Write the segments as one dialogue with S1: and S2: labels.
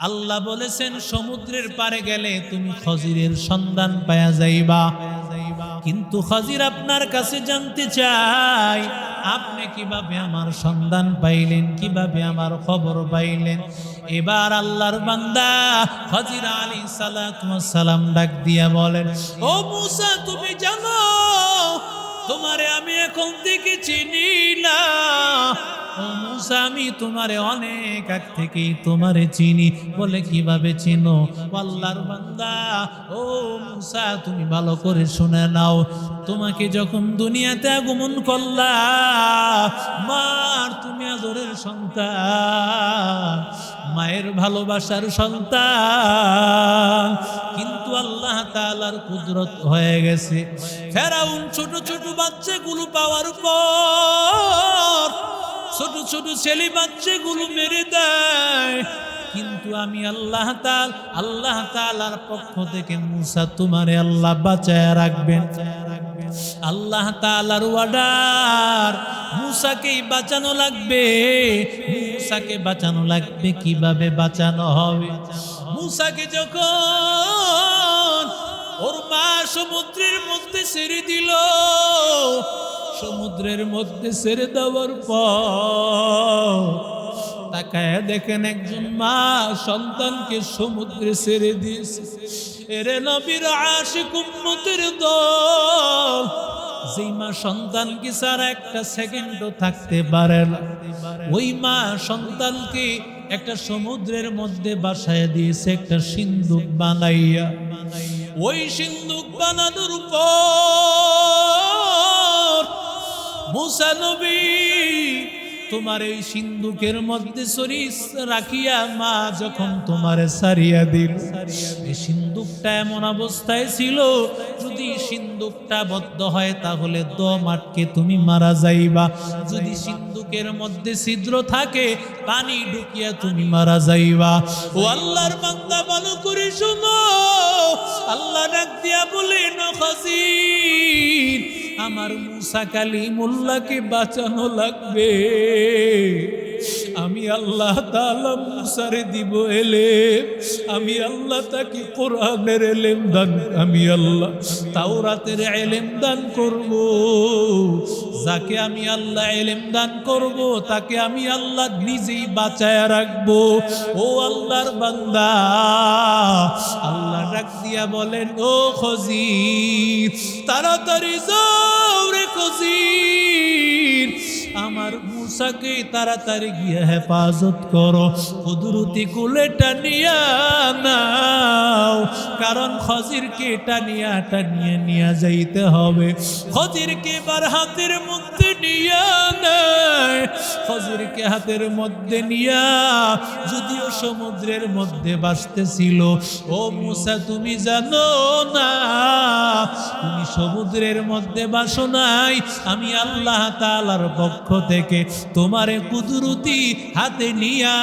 S1: আল্লাহ বলেছেন, সমুদ্রের পারে গেলে তুমি খজিরের সন্ধান পায়া যাইবা। কিন্তু খজির আপনার কাছে জানতে চাই আপনি কীভাবে আমার সন্ধান পাইলেন, কীভাবে আমার খবর পাইলেন? এবার আল্লাহর বান্দা খজির আলী সালাম ডাক দিয়া বলেন, ও মুসা, তুমি জানো, তোমারে আমি এখন থেকে চিনি না। ও আমি তোমারে অনেক আগ থেকেই তোমারে চিনি, বলে কীভাবে চিনো? আল্লাহর বান্দা, ও মুসা, তুমি ভালো করে শুনে নাও। তোমাকে যখন দুনিয়াতে আগমন করলা মার তুমি আদরের সন্তান, মায়ের ভালোবাসার সন্তান। কিন্তু আল্লাহ তাআলার কুদরত হয়ে গেছে। ফেরাউন ছোট ছোট বাচ্চাগুলো পাওয়ার পর ছোট ছোট ছেলে বাচ্চাগুলো মেরে দেয়। কিন্তু আমি আল্লাহ তাল আল্লাহ তালার পক্ষ থেকে মুসা তোমারে আল্লাহ বাঁচায় রাখবেন। আল্লাহ তালার ওয়ার্ডার মুসাকেই বাঁচানো লাগবে। মুসাকে বাঁচানো লাগবে, কীভাবে বাঁচানো হবে? মুসাকে যখন ওর মা সমুদ্রের মধ্যে ছেড়ে দিল সমুদ্রের মধ্যে ছেড়ে দেওয়ার পর তাকায় দেখেন একজন মা সন্তানকে সমুদ্রে ছেড়ে দিয়েছে। এরে নবীর আশিক উম্মতের দল, যেই মা সন্তানকে ছাড়া একটা সেকেন্ডও থাকতে পারে না। ওই মা সন্তানকে একটা সমুদ্রের মধ্যে বাসায় দিয়েছে একটা সিন্ধুক বানাইয়া। ওই সিন্ধুক বানানোর পর মুসা নবী, তোমার এই সিন্ধুকের মধ্যে শরীর রাখিয়া মা যখন তোমারে সারিয়া দিল, এই সিন্ধুকটা এমন অবস্থায় ছিল, যদি সিন্ধুকটা বদ্ধ হয় তাহলে দম আটকে তুমি মারা যাইবা। যদি সিন্ধুকের মধ্যে ছিদ্র থাকে, পানি ঢুকিয়া তুমি মারা যাইবা। ও আল্লাহর বান্দা, ভালো করে শোনো। আল্লাহ ডাক দিয়া বলে নখসির আমার মুসা কালিমুল্লাহকে বাঁচানো লাগবে। আমি আল্লাহ তাআলা মুসারে দিব এলে আমি আল্লাহ তাকে কোরআনের এলেম দান, আমি আল্লাহ তাওরাতের এলেম দান করব। যাকে আমি আল্লাহ এলেম দান করব, তাকে আমি আল্লাহ নিজেই বাঁচায় রাখব। ও আল্লাহর বান্দা, আল্লাহ ডাক দিয়া বলেন, ও খজির, তাড়াতাড়ি যাও রে আমার মুসাকে তাড়াতাড়ি গিয়ে হেফাজত করো। কুদরতি কুলেটা নিয়া নাও, কারণ খজিরকে টানিয়া টানিয়ে নিয়ে যাইতে হবে। খজিরকে এবার হাতের মধ্যে নিয়া নেয়, খজিরকে হাতের মধ্যে নিয়া, যদিও সমুদ্রের মধ্যে বাসতেছিল ও মুসা, তুমি জানো না, তুমি সমুদ্রের মধ্যে বাসো নাই। আমি আল্লাহ তাআলার পক্ষ থেকে তোমারে কুদরতি হাতে নিয়া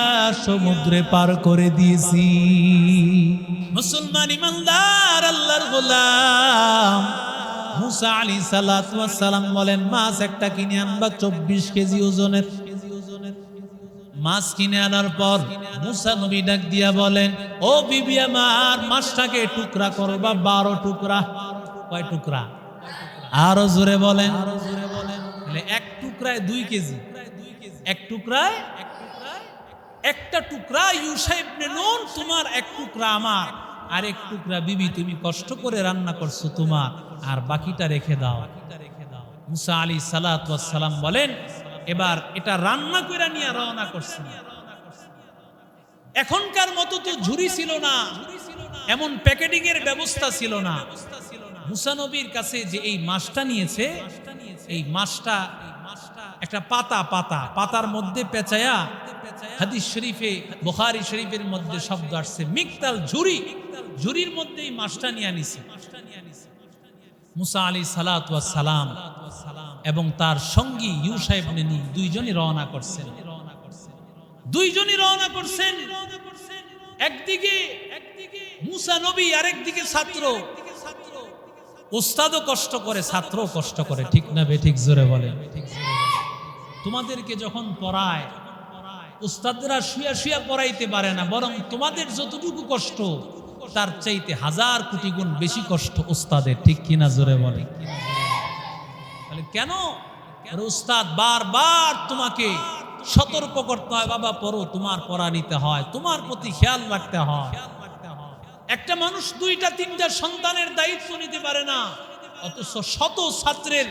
S1: সমুদ্রে পার করে দিয়েছি। মুসলমান ইমানদার, আল্লাহর গোলাম। মুসা আলী সালাম বলেন, মাছ একটা কিনে আনবা চব্বিশ কেজি ওজনের। মাছ কিনে আনার পর মুসা নবী ডাক দিয়া বলেন, ও বিবি আমার, মাছটাকে টুকরা করবা, বারো টুকরা। কয় টুকরা? আরও জোরে বলেন। আরও জোরে বলেন এক টুকরায় দুই কেজি। এক টুকরায়, একটা টুকরা ইউসাইব নুন তোমার এক টুকরা আমার। আর এক টুকরা, বিবি, তুমি কষ্ট করে রান্না করছ তোমার, আর বাকিটা রেখে দাও। মুসা আলী সালাম বলেন, এবার এটা রান্না করে নিয়ে রওনা করছেন এখনকার মতো তো ঝুরি ছিল না, এমন প্যাকেটিং এর ব্যবস্থা ছিল না। মুসানবীর কাছে যে এই মাছটা নিয়েছে, এই মাছটা একটা পাতা পাতা, পাতার মধ্যে পেঁচায়া হাদিস শরীফে, বুখারী শরীফের মধ্যে শব্দ আসছে, মিকতাল ঝুরি, ঝুরির মধ্যে এই মাছটা নিয়ে আনিছে। মুসা আলী সালাত সালাম এবং তার সঙ্গী ইউসাইব নেনি দুইজনই রওনা করছেন। দুইজনই রওনা করছেন। একদিকে মুসা নবী, আরেকদিকে ছাত্র। ওস্তাদও কষ্ট করে, ছাত্রও কষ্ট করে, ঠিক না বে, ঠিক জোরে বলে তোমাদেরকে যখন পড়ায়, উস্তাদরা শুয়া শুয়া পড়াইতে পারে না, বরং তোমাদের যতটুকু কষ্ট, তার চাইতে হাজার কোটি গুণ বেশি কষ্ট উস্তাদের। ঠিক কিনা জোরে বলে কেন? উস্তাদ, বারবার তোমাকে সতর্ক করতে হয়, বাবা পড়ো, তোমার পড়া নিতে হয়, তোমার প্রতি খেয়াল রাখতে হয়। একটা মানুষ দুইটা, তিনটা সন্তানের দায়িত্ব নিতে পারে না। অথচ শত ছাত্রের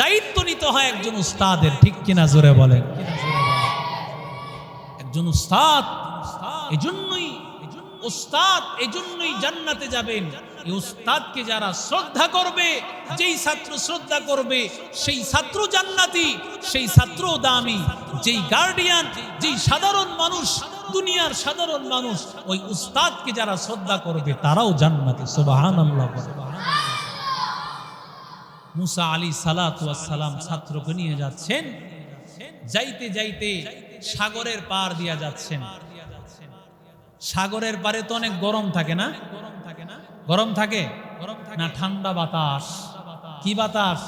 S1: দায়িত্ব নিতে হয় একজন উস্তাদের, ঠিক কিনা জোরে বলেন? একজন উস্তাদ, এজন্যই উস্তাদ এজন্যই জান্নাতে যাবেন। এই উস্তাদকে যারা শ্রদ্ধা করবে, যেই ছাত্র শ্রদ্ধা করবে, সেই ছাত্র জান্নাতি, সেই ছাত্র দামি। যেই গার্ডিয়ান যেই সাধারণ মানুষ, দুনিয়ার সাধারণ মানুষ, ওই উস্তাদকে যারা শ্রদ্ধা করবে, তারাও জান্নাতি, সুবহানাল্লাহ মুসা আলী সালাম ছাত্রকে নিয়ে যাচ্ছেন। যাইতে যাইতে সাগরের পার দিয়া যাচ্ছেন। সাগরের পারে তো অনেক গরম থাকে না? গরম থাকে? না গরম থাকে না ঠান্ডা বাতাস। কি বাতাস?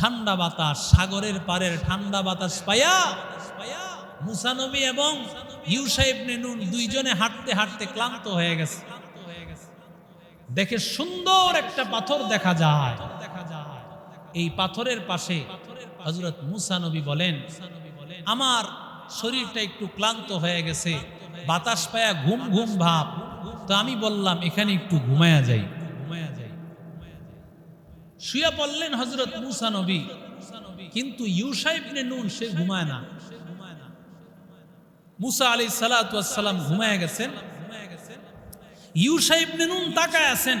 S1: ঠান্ডা বাতাস। সাগরের পারের ঠান্ডা বাতাস পায়া মুসানবী এবং ইউসাইব নুন দুইজনে হাঁটতে হাঁটতে ক্লান্ত হয়ে গেছে। দেখে সুন্দর একটা পাথর দেখা যায়। এই পাথরের পাশে হজরত মুসা নবী বলেন, আমার শরীরটা একটু ক্লান্ত হয়ে গেছে, বাতাস পায়া ঘুম ঘুম ভাব। তো আমি বললাম, এখানে একটু ঘুমায়া যাই। শুয়ে পড়লেন হজরত মুসা নবী, কিন্তু ইউসাইব নে নুন, সে ঘুমায় না। মুসা আলী সালাম ঘুমায় গেছেন। ইউসাইব নে নুন তাকায় আছেন।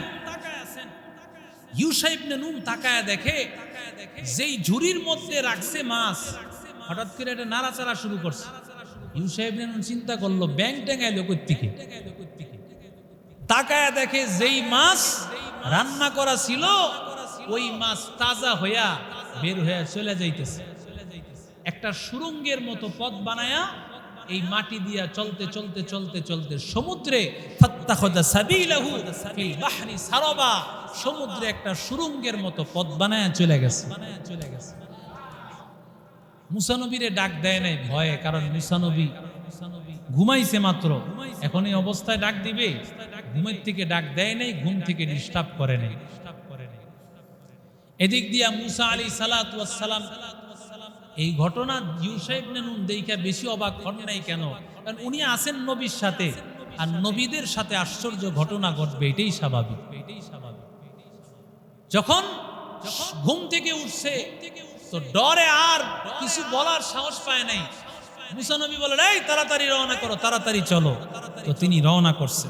S1: ইউসাইব নে নুন তাকায় দেখে যেই ঝুড়ির মধ্যে রাখছে মাছ, হঠাৎ করে এটা নাড়াচাড়া শুরু করছে। চিন্তা করল ব্যাং ট্যাঙ্গাইলো কোথেকে তাকায় দেখে যেই মাছ রান্না করা ছিল, ওই মাছ তাজা হইয়া বের হইয়া চলে যাইতেছে। একটা সুরঙ্গের মতো পথ বানায়া এই মাটি দিয়া চলতে চলতে চলতে চলতে সমুদ্রে সাবিলাহু ফিল বাহরি সারাবা। সমুদ্রে একটা সুরঙ্গের মতো পথ বানায় চলে গেছে। চলে গেছে মুসানবীরে ডাক দেয় নাই ভয়ে, কারণ মুসানবী ঘুমাইছে মাত্র। এখন এই অবস্থায় ডাক দিবে। ঘুমের থেকে ডাক দেয় নাই, ঘুম থেকে ডিস্টার্ব করে নাই। এদিক দিয়া মুসা আলী সালাম, এই ঘটনা ইউসাইব দেখা বেশি অবাক হন নাই কেন? কারণ উনি আছেন নবীর সাথে, আর নবীদের সাথে আশ্চর্য ঘটনা ঘটবে এটাই স্বাভাবিক এটাই স্বাভাবিক। যখন ঘুম থেকে উঠছে, তো ডরে আর কিছু বলার সাহস পায় নাই। মুসা নবী বলে এই, তাড়াতাড়ি রওনা করো, তাড়াতাড়ি চলো। তো তিনি রওনা করছে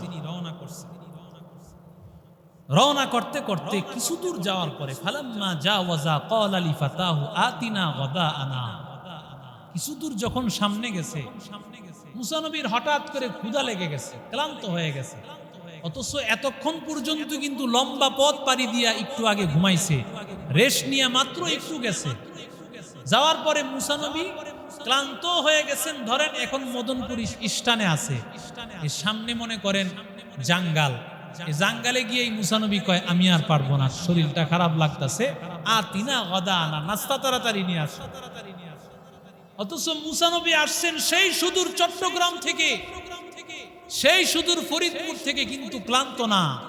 S1: রওনা করতে করতে কিছু দূর যাওয়ার পরে, ফালাম্মা জাওয়াজা ক্বাল আলি ফাতাহু আতিনা গাদাআনা কিছু দূর যখন সামনে গেছে সামনে গেছে মুসানবীর হঠাৎ করে ক্ষুধা লেগে গেছে, ক্লান্ত হয়ে গেছে। অথচ এতক্ষণ পর্যন্ত কিন্তু লম্বা পথ পাড়ি দিয়া একটু আগে ঘুমাইছে। রেস্ট নিয়ে মাত্র একটু গেছে। যাওয়ার পরে মুসানবী ক্লান্ত হয়ে গেছেন। ধরেন এখন মদনপুর স্টানে আছে। সামনে মনে করেন জাঙ্গাল। জাঙ্গালে গিয়ে এই মুসানবী কয়, আমি আর পারব না, শরীরটা খারাপ লাগতেছে। আর তিনা গদা আনা নাস্তা তাড়াতাড়ি নিয়ে আস। অথচ মুসানবী আসছেন সেই সুদূর চট্টগ্রাম থেকে। সেই সুদূর ফরিদপুর থেকে কিন্তু ক্লান্ত না।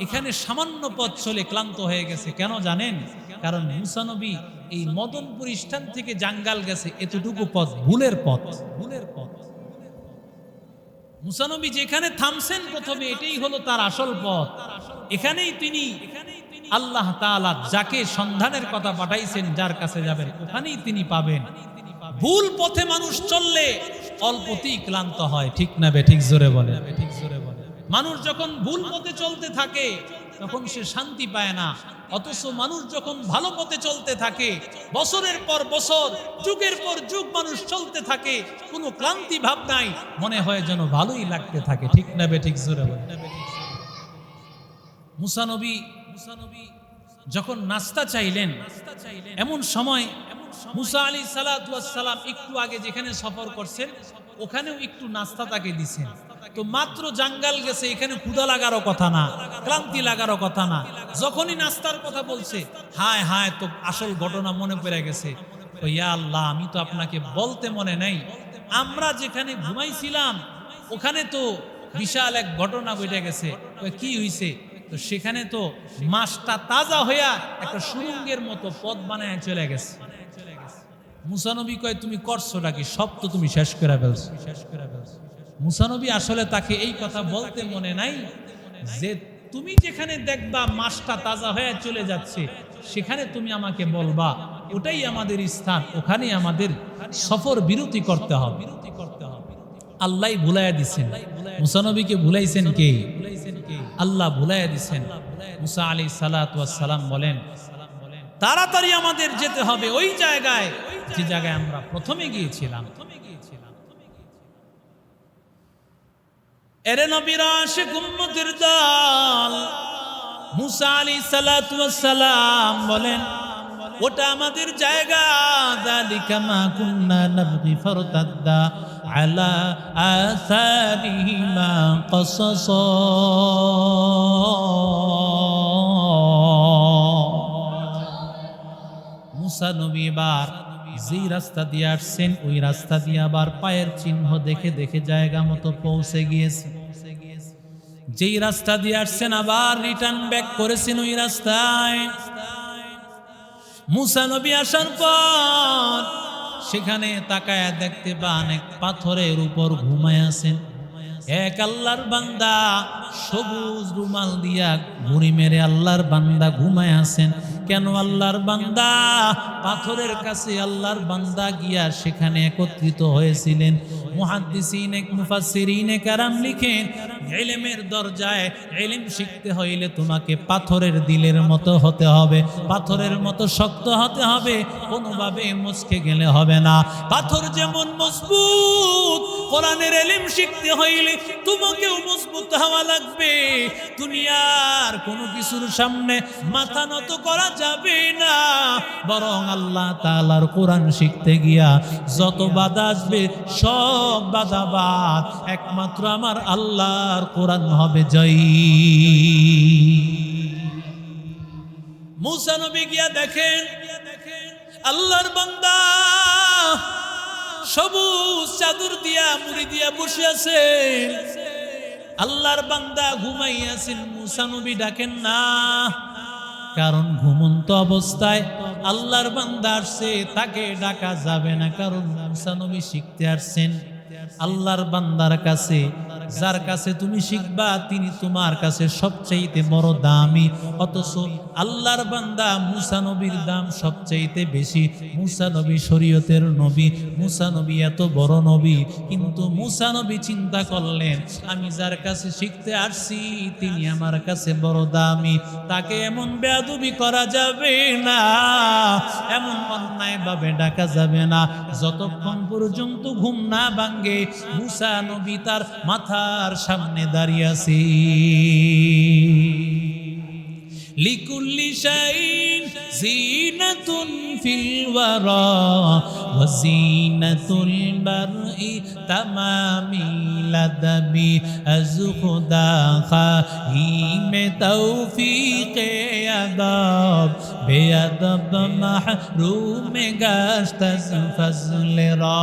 S1: এখানে সামান্য পথ চলে ক্লান্ত হয়ে গেছে। কেন জানেন? কারণ মুসানবী এই মদনপুর স্থান থেকে জাঙ্গাল গেছে। এতটুকু পথ, ভুলের পথ। ভুলের পথ মুসানবী যেখানে থামছেন প্রথমে, এটাই হলো তার আসল পথ। এখানেই তিনি আল্লাহ তাআলা যাকে সন্ধানের কথা পাঠাইছেন, যার কাছে যাবেন, ওখানেই তিনি পাবেন। ভুল পথে মানুষ চললে অল্পতেই ক্লান্ত হয়, ঠিক না বে? ঠিক জোরে বলে। ঠিক জোরে বলে মানুষ যখন ভুল পথে চলতে থাকে, তখন সে শান্তি পায় না। অথচ মানুষ যখন ভালো পথে চলতে থাকে, বছরের পর বছর, যুগের পর যুগ মানুষ চলতে থাকে, কোনো ক্লান্তি ভাব নাই, মনে হয় যেন ভালোই লাগতে থাকে, ঠিক না বে? ঠিক জোরে বলে। মুসানবী মুসানবী যখন নাস্তা চাইলেন, এমন সময় মুসা আলী সালাম একটু আগে যেখানে সফর করছেন, ওখানেও একটু নাস্তা তাকে দিছেন। তো মাত্র জাঙ্গাল গেছে, এখানে ক্ষুদা লাগারও কথা না, ক্লান্তি লাগারও কথা না। যখনই নাস্তার কথা বলছে, হায় হায়, তো আসল ঘটনা মনে পড়ে গেছে। তো ইয়া আল্লাহ, আমি তো আপনাকে বলতে মনে নেই। আমরা যেখানে ঘুমাইছিলাম, ওখানে তো বিশাল এক ঘটনা ঘটে গেছে। কি হইছে? তো সেখানে তো মাছটা তাজা হইয়া একটা সুরঙ্গের মতো পথ বানায় চলে গেছে। মুসানবী কয়, তুমি করছ নাকি? সব তো তুমি শেষ করে ফেলছো। শেষ করে ফেলছো মুসানবী আসলে তাকে এই কথা বলতে মনে নাই যে, তুমি যেখানে দেখবা মাসটা তাজা হয়ে চলে যাচ্ছে, সেখানে তুমি আমাকে বলবা, ওটাই আমাদের স্থান, ওখানে আমাদের সফর বিরতি করতে হবে। বিরতি করতে হবে আল্লাহ ভুলাইয়া দিছেন। মুসানবীকে ভুলাইছেন কে? আল্লাহ ভুলাইয়া দিছেন। মুসা আলী সালাম বলেন তাড়াতাড়ি আমাদের যেতে হবে। ওই জায়গায়, যে জায়গায় আমরা প্রথমে গিয়েছিলাম। এরে নবীর আশিক উম্মতের দল, মুসা আলী সালাম বলেন, ওটা আমাদের জায়গা। দালিকা মা কুন্না নাবগি ফারতাদ্দা আলা আসারিহিমা কসস। মুসা নবী এবার যেই রাস্তা দিয়ে আসছেন, ওই রাস্তা দিয়ে আবার পায়ের চিহ্ন দেখে দেখে জায়গা মতো পৌঁছে গিয়েছে। যেই রাস্তা দিয়ে আসছেন, আবার রিটার্ন ব্যাক করেছেন ওই রাস্তায়। মুসা নবী আসার পর সেখানে তাকায় দেখতে পান, এক পাথরের উপর ঘুমায় আছেন। এক আল্লাহর বান্দা সবুজ রুমাল দিয়া ঘুড়ি মেরে আল্লাহর বান্দা ঘুমায় আছেন। কেন আল্লাহর বান্দা? পাথরের কাছে আল্লাহর বান্দা গিয়া সেখানে একত্রিত হয়েছিলেন। দিলের মতো হতে হবে। পাথরের মতো শক্ত হতে হবে মুচকে গেলে হবে না। পাথর যেমন মজবুত, কোরআনের এলেম শিখতে হইলে তোমাকেও মজবুত হওয়া লাগবে। দুনিয়ার কোনো কিছুর সামনে মাথা নত করা যাবে না। বরং আল্লাহ তাআলার কোরআন শিখতে গিয়া যত বাধা আসবে, সব বাধা বাদ। একমাত্র আমার আল্লাহর কোরআন হবে জয়ী। গিয়া দেখেন, আল্লাহর বান্দা সবুজ চাদর দিয়া, মুড়ি দিয়া বসে আছে আল্লাহর বান্দা ঘুমাইয়াছেন মুসানবি ডাকেন, না। কারণ ঘুমন্ত অবস্থায় আল্লাহর বান্দা আসছে, তাকে ডাকা যাবে না, কারণ মুসানবি শিখতে আসছেন। আল্লাহর বান্দার কাছে যার কাছে তুমি শিখবা, তিনি তোমার কাছে সবচাইতে বড় দামি। অথচ আল্লাহর বান্দা মুসা নবীর দাম সবচাইতে বেশি। মুসা নবী শরীয়তের নবী, মুসা নবী এত বড় নবী। কিন্তু মুসা নবী চিন্তা করলেন, আমি যার কাছে শিখতে আসছি, তিনি আমার কাছে বড় দামি। তাকে এমন বেয়াদবি করা যাবে না, এমন অন্যায় ভাবে ডাকা যাবে না। যতক্ষণ পর্যন্ত ঘুম না ভাঙ্গে মুসা নবী তার মাথার সামনে দাঁড়িয়ে আছি লিকুল্লি শাইন জিনাতুন ফিল ওয়ারা ওয়া জিনাতুল বারই তামামি লাদাবি আজখুদা খাইমে তাওফিকে আদাব বেয়াদব মাহরুমে গাস্তাস ফজল রা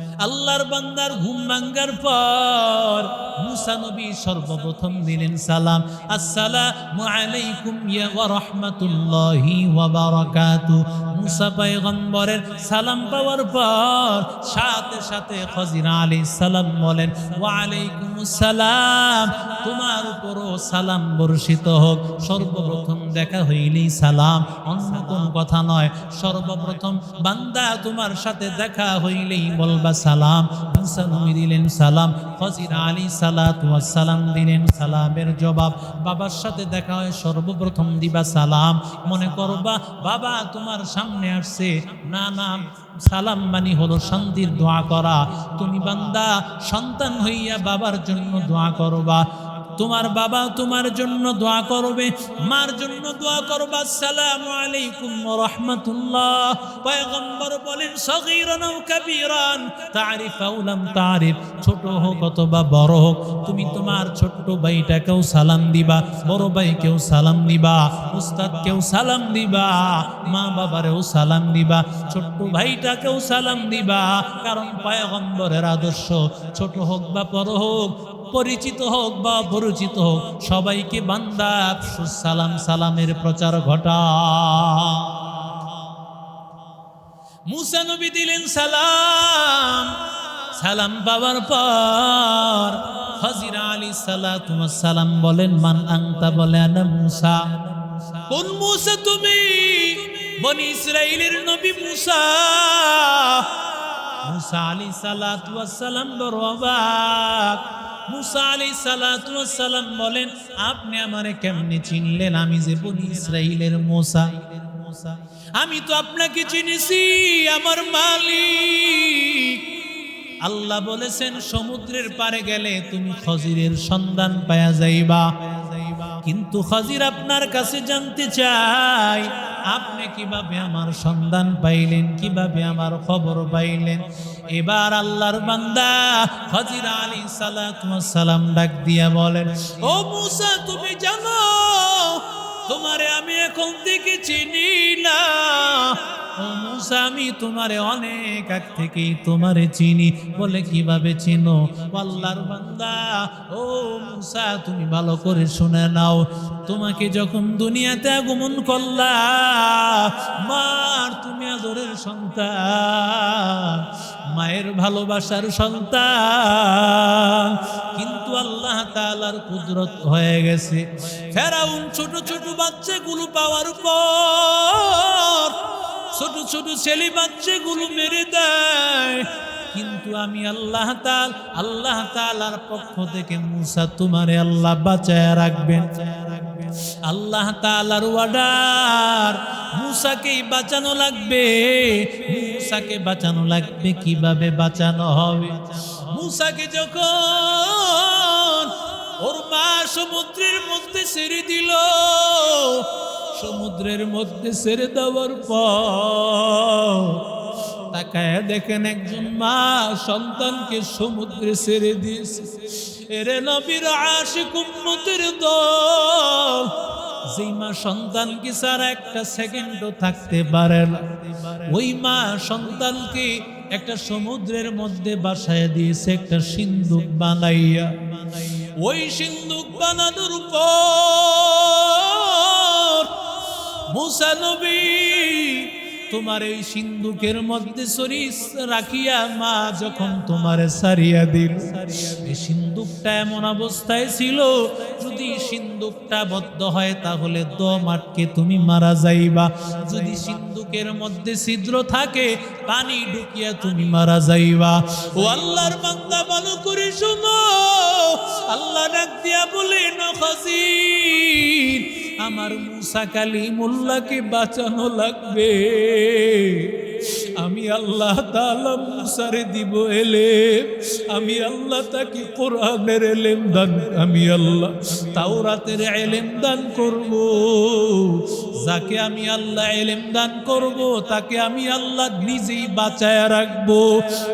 S1: আল্লাহর বান্দার ঘুম ভাঙ্গার পর মুসা নবী সর্বপ্রথম দিলেন সালাম, আসসালামু আলাইকুম ইয়া ওয়া রাহমাতুল্লাহি ওয়া বারাকাতু। মুসা পয়গম্বরের সালাম পাওয়ার পর সাথে সাথে খজিরা আলাইহিস সালাম বলেন, ওয়া আলাইকুমুস সালাম, তোমার উপরও সালাম বর্ষিত হোক। সর্বপ্রথম দেখা হইলেই সালাম অন্য কোন কথা নয়, সর্বপ্রথম বান্দা তোমার সাথে দেখা হইলেই বলবা সালাম মুসা নবী দিলেন সালাম, ফজির আলী সালাম দিলেন সালামের জবাব। বাবার সাথে দেখা হয়, সর্বপ্রথম দিবা সালাম, মনে করবা, বাবা, তোমার সামনে আসছে। না না, সালাম মানি হলো শান্তির দোয়া করা। তুমি বান্দা, সন্তান হইয়া বাবার জন্য দোয়া করবা। তোমার বাবা তোমার জন্য দোয়া করবে, মার জন্য দোয়া করবে আসসালামু আলাইকুম রহমতুল্লাহ। পয়গম্বর বলেন, সগীরান কাবীরান তারিফ আও লাম তারিফ। ছোট হোক অথবা বড় হোক, তুমি তোমার ছোট্ট ভাইটাকেও সালাম দিবা, বড় ভাইকেও সালাম দিবা, উস্তাদকেও সালাম দিবা, মা বাবারেও সালাম দিবা, ছোট্ট ভাইটাকেও সালাম দিবা। কারণ পয়গম্বরের আদর্শ ছোট হোক বা বড় হোক পরিচিত হোক বা পরিচিত হোক, সবাইকে বান্দা সালাম, সালামের প্রচার ঘটা। মুসা নবী দিলেন সালাম। সালাম পাওয়ার পর হজিরা আলী সালাম বলেন, মান আংতা বলে, আনা মুসা। কোন মুসা তুমি? বনি ইসরাইলের নবী মুসা। বলেন, আপনি আমারে চিনলেন? আমি যে মুসা। আমি তো আপনাকে চিনেছি, আমার মালিক। আল্লাহ বলেছেন, সমুদ্রের পারে গেলে তুমি খজিরের সন্ধান পায়া যাইবা। কিন্তু খজির আপনার কাছে জানতে চাই আপনি কীভাবে আমার সন্ধান পাইলেন, কীভাবে আমার খবর পাইলেন? এবার আল্লাহর বান্দা খজির আলী সালাম ডাক দিয়া বলেন, ও মুসা, তুমি জানো, তোমারে আমি এখন থেকে চিনি না। ও আমি তোমারে অনেক আগ থেকেই তোমারে চিনি বলে কীভাবে চিনো? আল্লাহর বান্দা, ও মুসা, তুমি ভালো করে শুনে নাও। তোমাকে যখন দুনিয়াতে আগমন করলা মার তুমি আদরের সন্তান, মায়ের ভালোবাসার সন্তান। কিন্তু আল্লাহ তাআলার কুদরত হয়ে গেছে। ফেরাউন ছোট ছোট বাচ্চাগুলো পাওয়ার পর ছোট ছোট ছেলে বাচ্চাগুলো মেরে দেয়। কিন্তু আমি আল্লাহ তাল আল্লাহ তালার পক্ষ থেকে মুসা তোমারে আল্লাহ বাঁচায় রাখবেন। আল্লাহ তালার ওয়ার্ডার মুসাকেই বাঁচানো লাগবে। মুসাকে বাঁচানো লাগবে, কীভাবে বাঁচানো হবে? মুসাকে যখন ওর মা সমুদ্রের মধ্যে ছেড়ে দিল সমুদ্রের মধ্যে ছেড়ে দেওয়ার পর তাকায় দেখেন একজন মা সন্তানকে সমুদ্রে ছেড়ে দিয়েছে। এরে নবীর আশিক উম্মতের দল, যেই মা সন্তানকে ছাড়া একটা সেকেন্ডও থাকতে পারে না। ওই মা সন্তানকে একটা সমুদ্রের মধ্যে বাসায় দিয়েছে একটা সিন্ধুক বানাইয়া। ওই সিন্ধুক বানানোর পর মুসা নবী, তোমার এই সিন্ধুকের মধ্যে সরিস রাখিয়া মা যখন তোমারে সারিয়া দিল, এই সিন্ধুকটা এমন অবস্থায় ছিল, যদি সিন্ধুকটা বদ্ধ হয় তাহলে দম আটকে তুমি মারা যাইবা। যদি সিন্ধুকের মধ্যে ছিদ্র থাকে, পানি ঢুকিয়া তুমি মারা যাইবা। ও আল্লাহর বান্দা, ভালো করে শোনো। আল্লাহ ডাক দিয়া বলে নখসির আমার মুসা কালিমুল্লাহকে বাঁচানো লাগবে। আমি আল্লাহ মুসারে দিব এলে আমি আল্লাহ তাকে কোরআনের এলেম দান, আমি আল্লাহ তাওরাতের এলেম দান করব। যাকে আমি আল্লাহ এলেম দান করব, তাকে আমি আল্লাহ নিজেই বাঁচায় রাখব।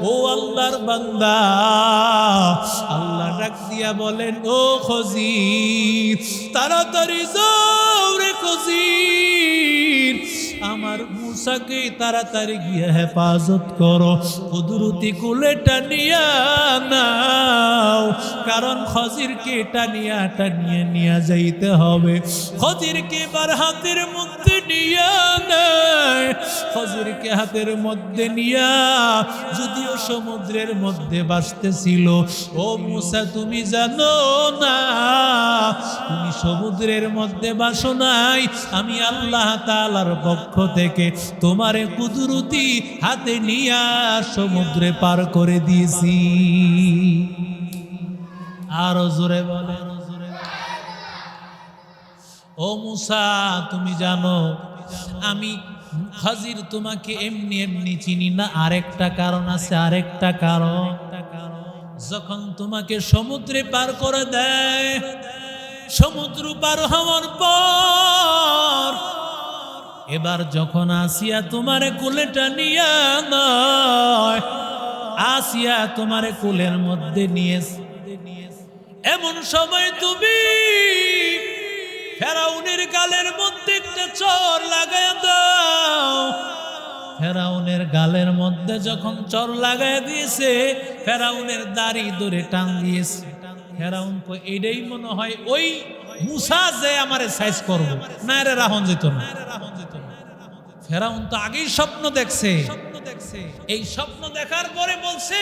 S1: ও আল্লাহর বান্দা, আল্লাহ ডাক দিয়া বলেন, ও খজির, তাড়াতাড়ি যাও রে আমার মুসাকে তাড়াতাড়ি গিয়ে হেফাজত করো। কুদরতি কুলে টানিয়া নাও, কারণ খজিরকে টানিয়া টানিয়ে নিয়ে যাইতে হবে। খজিরকে বার হাতের মধ্যে নিয়ে হাতের মধ্যে নিয়া, যদিও সমুদ্রের মধ্যে বাসতেছিল ও মুসা, তুমি জানো না, তুমি সমুদ্রের মধ্যে বাসো নাই। আমি আল্লাহ তাআলার পক্ষ থেকে তোমারে কুদরতি হাতে নিয়া সমুদ্রে পার করে দিয়েছি। আরও জোরে বলে ও মুসা, তুমি জানো, আমি হাজির তোমাকে এমনি এমনি চিনি না। আরেকটা কারণ আছে, আরেকটা কারণ। যখন তোমাকে সমুদ্রে পার করে দেয়, সমুদ্র পার হওয়ার পর, এবার যখন আসিয়া তোমারে কুলেটা নিয়া নয়, আসিয়া তোমারে কুলের মধ্যে নিয়ে এমন সময় তুমি ফেরাউনের গালের মধ্যে একটা চর লাগাই দাও। ফেরাউনের গালের মধ্যে যখন চর লাগাই দিয়েছে, ফেরাউনের দাড়ি ধরে টান দিয়েছে। ফেরাউন এটাই মনে হয় ওই মুসা যে আমারে সাইজ করব। না রে রাহন যেত না। ফেরাউন তো আগেই স্বপ্ন দেখছে। এই স্বপ্ন দেখার পরে বলছে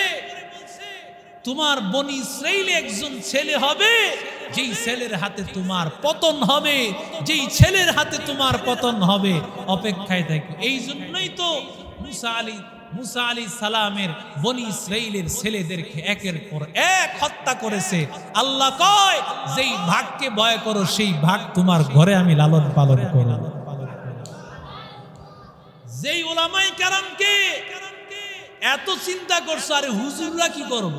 S1: তোমার বনি ইসরাইলে একজন ছেলে হবে, যেই ছেলের হাতে তোমার পতন হবে, যেই ছেলের হাতে তোমার পতন হবে, অপেক্ষায় থাকো। এই জন্যই তো মুসা আলী মুসা আলী সালামের বনি ইসরাইলের ছেলেদেরকে একের পর এক হত্যা করেছে। আল্লাহ কয়, যেই ভাগকে ভয় করো, সেই ভাগ তোমার ঘরে আমি লালন পালন করব। যেই ওলামাই কারামকে এত চিন্তা করছ, আরে হুজুররা কি করব?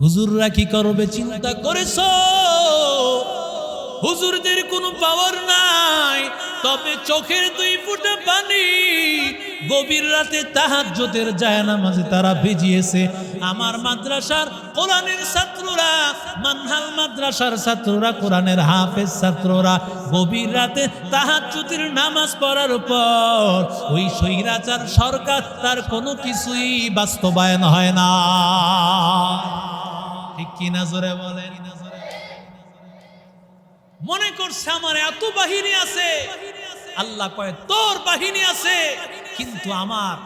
S1: হুজুররা কি করবে চিন্তা করেছ? হুজুরদের কোনো পাওয়ার নাই। তবে চোখের দুই ফুটে পানি, গভীর রাতে তাহাজ্জুদের জায়না মাঝে তারা ভিজিয়েছে। আমার মাদ্রাসার কোরআনের ছাত্ররা, মানহাল মাদ্রাসার ছাত্ররা, কোরআনের হাফেজ ছাত্ররা গভীর রাতে তাহাজ্জুদের নামাজ পড়ার পর ওই স্বৈরাচার সরকার তার কোনো কিছুই বাস্তবায়ন হয় না। ঠিক কি না জোরে বলেন। মনে করছে আমার এত বাহিনী আছে, আল্লাহ কয়, তোর বাহিনী আছে, কিন্তু আমার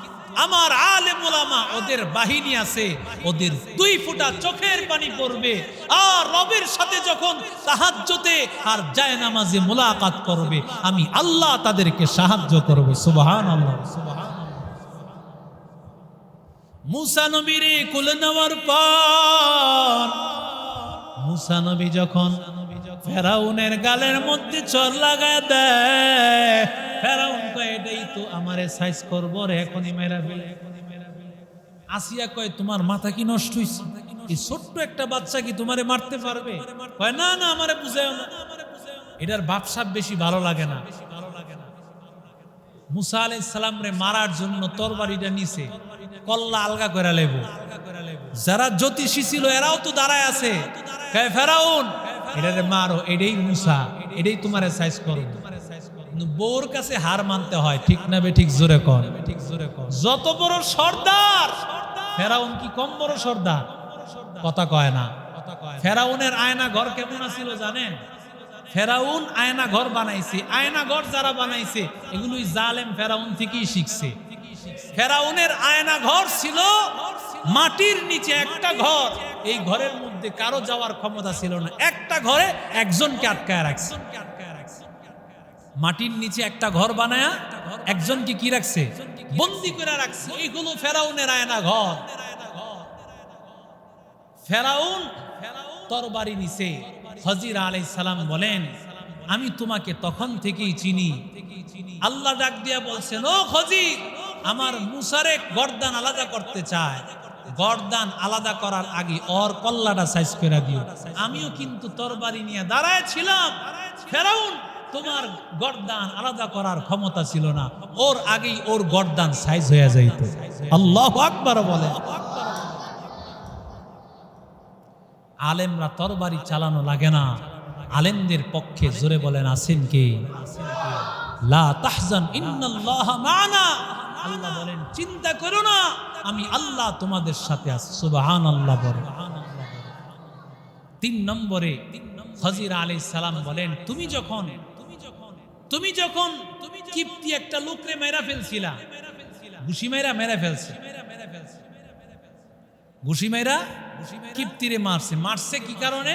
S1: আমার আলে মোলামা ওদের বাহিনী আছে, ওদের দুই ফুটা চোখের পানি পড়বে আর রবের সাথে যখন সাহায্যতে আর যায় নামাজে মোলাকাত করবে, আমি আল্লাহ তাদেরকে সাহায্য করব। সুবাহান আল্লাহ সুবাহান মুসা নবীরে কুলে নেওয়ার পর, মুসা নবী যখন ফেরাউনের গালের মধ্যে চর লাগায় দেয়, ফেরাউন কয়, এটাই তো আমারে সাইজ করব রে, এখনই মেরা ফেলে। আসিয়া কয়, তোমার মাথা কি নষ্ট হইছে? এই ছোট্ট একটা বাচ্চা কি তোমারে মারতে পারবে? কয়, না না, আমারে বুঝায় না। এটার বাপসাপ বেশি ভালো লাগে না। মুসা আলাই সালাম রে মারার জন্য তরবারিটা নিছে। কল্লা আলগা করে লেব। যারা জ্যোতিষী ছিল, এরাও তো দাঁড়ায় আছে। ফেরাউন? এটারে মারো, এটাই মুসা। এটাই তোমার সাইজ করো। বউর কাছে হার মানতে হয়, ঠিক না বে ঠিক জোরে কর যত বড় সর্দার, ফেরাউন কি কম বড় সর্দার? কথা কয় না। ফেরাউনের আয়না ঘর কেমন আছিল জানেন? ফেরাউন আয়না ঘর বানাইছে আয়না ঘর যারা বানাইছে, এগুলোই জালেম ফেরাউন থেকেই শিখছে। ফেরাউনের আয়না ঘর ছিল মাটির নিচে একটা ঘর। এই ঘরের মধ্যে কারও যাওয়ার ক্ষমতা ছিল না। একটা ঘরে একজনকে আটকায় রাখছে। মাটির নিচে একটা ঘর বানায়া একজনকে কি রাখছে? বন্দি করে রাখছে। এইগুলো ফেরাউনের আয়না ঘর ফেরাউন তরবারি নিচে হজির আলাই সালাম বলেন, আমি তোমাকে তখন থেকেই চিনি। আল্লাহ ডাক দিয়া বলছেন, ও খজির আমার মুসারে গর্দান আলাদা করতে চায়। গর্দান আলাদা করার আগে ওর কল্লাটা সাইজ করে দিও। আমিও কিন্তু তরবারি নিয়ে দাঁড়ায় ছিলাম। ফেরাউন, তোমার গর্দান আলাদা করার ক্ষমতা ছিল না। ওর আগেই ওর গর্দান সাইজ হয়ে যাইত। আল্লাহ আকবার বলে আলেমরা তরবারি চালানো লাগে না। আলেমদের পক্ষে জোরে বলেন, আছেন কে? আল্লাহ বলেন, চিন্তা করো না, আমি আল্লাহ তোমাদের সাথে সুবহানাল্লাহ বলে। তিন নম্বরে হজির আলাইহিস সালাম বলেন, তুমি যখন তুমি যখন তুমি কিপ্তি একটা লোকরে মেরা ফেলছিলা, ঘুষি মেরা মেরা ফেলছে ঘুষি কিপ্তিরে মারছে। মারছে কি কারণে?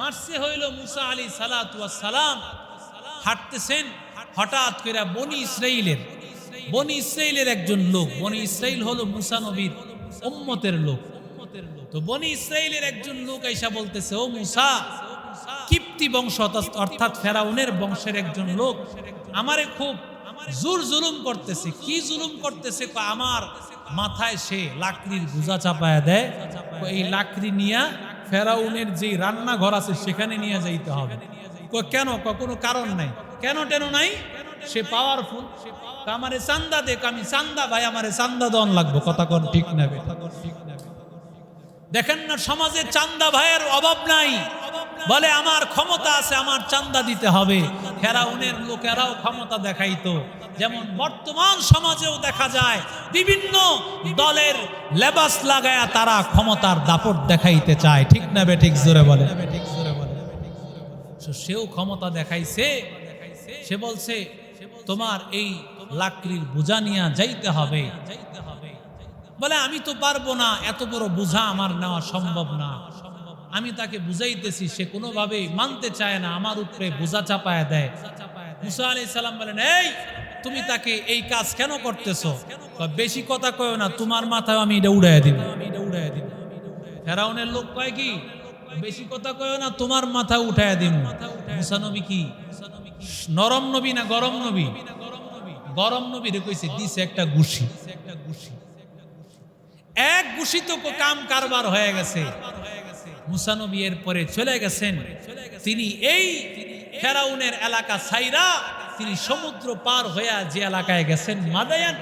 S1: মারছে হইল মুসা আলী সালাম হাঁটতেছেন হঠাৎ করে বনি ইসরাইলের বনি ইসরাইলের একজন লোক। বনি ইসরাইল হলো মুসা নবীর উম্মতের লোক। তো বনি ইসরাইলের একজন লোক আইসা বলতেছে, ও মুসা, কিপ্তি বংশ অর্থাৎ ফেরাউনের বংশের একজন লোক আমারে খুব জোর জুলুম করতেছে। কি জুলুম করতেছে আমার মাথায় সে লাকড়ির গুজা চাপায়া দেয়। এই লাকড়ি নিয়া ফেরাউনের যে রান্নাঘর আছে সেখানে নিয়ে যাইতে হবে। কেন? কোনো কারণ নাই। কেন টেন নাই? সে পাওয়ারফুল আমারে চান্দা দেখ আমি চান্দা ভাই, আমারে চান্দা দন লাগবো। কথা কোন ঠিক নেবে দেখেন না, সমাজে চান্দা ভাইয়ের অভাব নাই। বলে আমার ক্ষমতা আছে, আমার চান্দা দিতে হবে। ফেরাউনের লোকেরাও ক্ষমতা দেখাইতো। যেমন বর্তমান সমাজেও দেখা যায়, বিভিন্ন দলের লেবাস লাগায়া তারা ক্ষমতার দাপট দেখাইতে চায়। ঠিক না বে ঠিক জোরে বলে? সেও ক্ষমতা দেখাইছে, সে বলছে, তোমার এই লাকড়ির বোঝা নিয়ে যাইতে হবে। বলে, আমি তো পারব না, এত বড় বোঝা আমার নেওয়া সম্ভব না। আমি তাকে বুঝাইতেছি, সে কোনোভাবেই মানতে চায় না, আমার উপরে বোঝা চাপায় দেয়। মুসা আলি সাল্লাম বলেন, এই তুমি তাকে এই কাজ কেন করতেছো? বেশি কথা কয় না, তোমার মাথায় আমি এটা উড়াইয়া দিব। উড়াইয়া দিব ফেরাউনের লোক কয় কি, বেশি কথা কয় না, তোমার মাথা উঠাইয়া দিন মুসা নবী কি? নরম নবী না গরম নবী? গরম নবী রে কইছে, দিছে একটা গুছি একটা গুছি এক ঘুষিত কাম কারবার হয়ে গেছে। মুসানবী এর পরে চলে গেছেন। তিনি এই ফেরাউনের এলাকা সাইরা তিনি সমুদ্র পার হইয়া যে এলাকায় গেছেন, মাদায়ান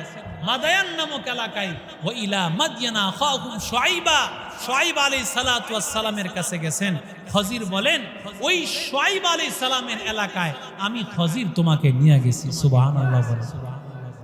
S1: মাদায়ান নামক এলাকায় ও ইলা মাদিয়ানা খাহুম সোয়াইবা সোয়াইব আলী সালাতামের কাছে গেছেন। খজির বলেন, ওই সোয়াইব আলী সালামের এলাকায় আমি খজির তোমাকে নিয়ে গেছি। সুবাহ বলেন।